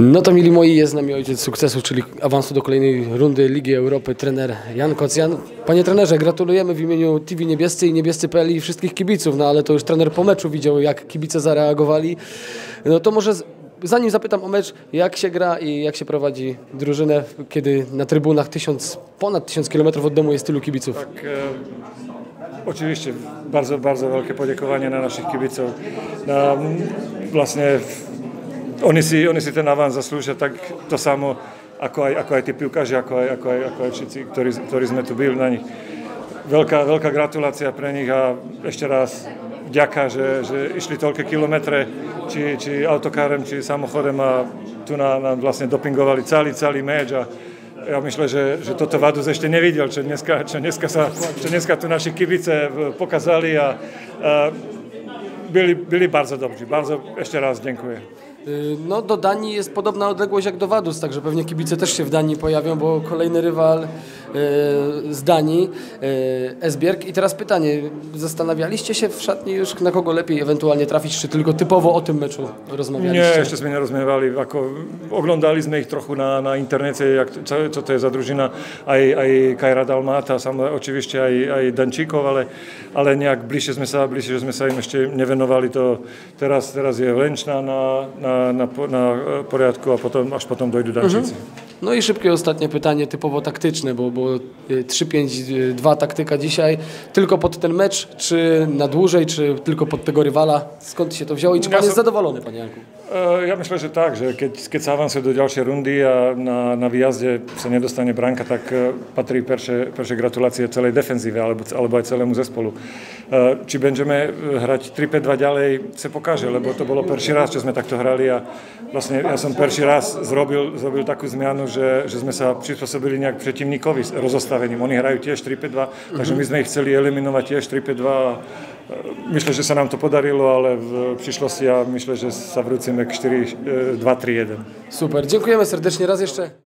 No to mili moi, jest z nami ojciec sukcesu, czyli awansu do kolejnej rundy Ligi Europy, trener Jan Kocjan. Panie trenerze, gratulujemy w imieniu TV Niebiescy i Niebiescy.pl i wszystkich kibiców, no ale to już trener po meczu widział, jak kibice zareagowali. No to może zanim zapytam o mecz, jak się gra i jak się prowadzi drużynę, kiedy na trybunach tysiąc, ponad tysiąc kilometrów od domu jest tylu kibiców? Tak, e, oczywiście bardzo, bardzo wielkie podziękowanie na naszich kibiców. Na, vlastne oni si, oni si ten avans zaslúžia tak to samo, ako aj, ako aj tí pivkaži, ako aj, ako aj, ako aj všetci, ktorí, ktorí sme tu byli na nich. Veľká, veľká gratulácia pre nich a ešte raz vďaka, že, že išli toľké kilometre, či, či autokárem, či samochodem a tu nám, nám vlastne dopingovali celý, celý meč a ja myślę, że, że to to Wadus jeszcze nie widział, czy dneska, czy dneska, sa, czy dneska tu nasi kibice pokazali, a, a byli, byli bardzo dobrzy. Bardzo jeszcze raz dziękuję. Y, No do Danii jest podobna odległość jak do Wadus, także pewnie kibice też się w Danii pojawią, bo kolejny rywal z Danii, y, Esbjerg. I teraz pytanie, zastanawialiście się w szatni już na kogo lepiej ewentualnie trafić, czy tylko typowo o tym meczu rozmawialiście? Nie, ešte sme nerozmievali, ako oglądali sme ich trochu na, na internete, jak, čo, čo to je za družina, aj, aj Kajra Dalmáta, sam, oczywiście aj, aj Dančíkov, ale, ale nejak bližšie sme sa, bližšie sme sa im ešte nevenovali to. Teraz, teraz je Lenčna na, na, na, po- na poriadku a potom, až potom dojdu Dančíci. No i szybkie ostatnie pytanie, typowo taktyczne, bo, bo y, 3-5-2 taktyka dzisiaj. Tylko pod ten mecz, czy na dłużej, czy tylko pod tego rywala? Skąd się to wzięło i czy Ja pan jest zadowolony, panie Janku? E, Ja myślę, że tak, że keď sa avansuje do ďalšej rundy a na, na výjazde sa nedostane branka, tak e, patrí perše, perše gratulácie celej defenzíve alebo, alebo aj celému zespolu. E, Či będziemy hrať 3-5-2 ďalej, sa pokáže, lebo to bolo perší raz, čo sme takto hrali a vlastne ja som perší raz zrobil, zrobil takú zmianu, že, že sme sa prispôsobili nejak protivníkovi s rozostavením. Oni hrajú tiež 3-5-2, takže my sme ich chceli eliminovať tiež 3-5-2 a e, Myślę, że sa nám to podarilo, ale w przyszłości ja myślę, że sa wrócimy k 4, 2, 3, 1. Super, dziękujemy serdecznie raz jeszcze.